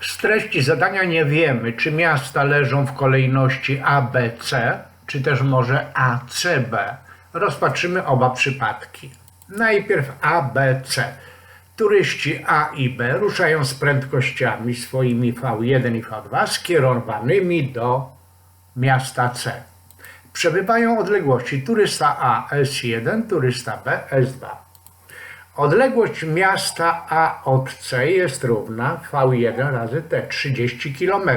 Z treści zadania nie wiemy, czy miasta leżą w kolejności A, B, C, czy też może A, C, B. Rozpatrzymy oba przypadki. Najpierw A, B, C. Turyści A i B ruszają z prędkościami swoimi V1 i V2 skierowanymi do miasta C. Przebywają odległości turysta A S1, turysta B S2. Odległość miasta A od C jest równa V1 razy T 30 km.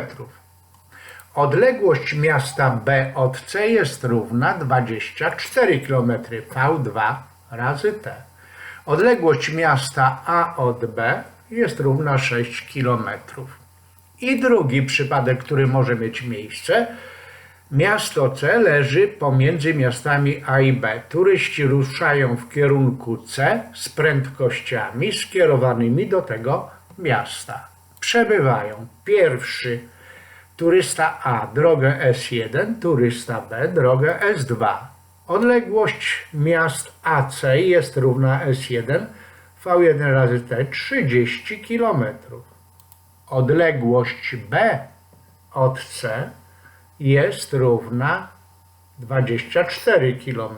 Odległość miasta B od C jest równa 24 km V2 razy T. Odległość miasta A od B jest równa 6 km. I drugi przypadek, który może mieć miejsce, Miasto C leży pomiędzy miastami A i B. Turyści ruszają w kierunku C z prędkościami skierowanymi do tego miasta. Przebywają pierwszy turysta A drogę S1, turysta B drogę S2. Odległość miast AC jest równa S1, V1 razy T 30 km. Odległość B od C jest równa 24 km.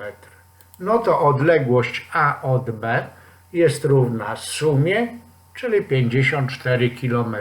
No to odległość A od B jest równa sumie, czyli 54 km.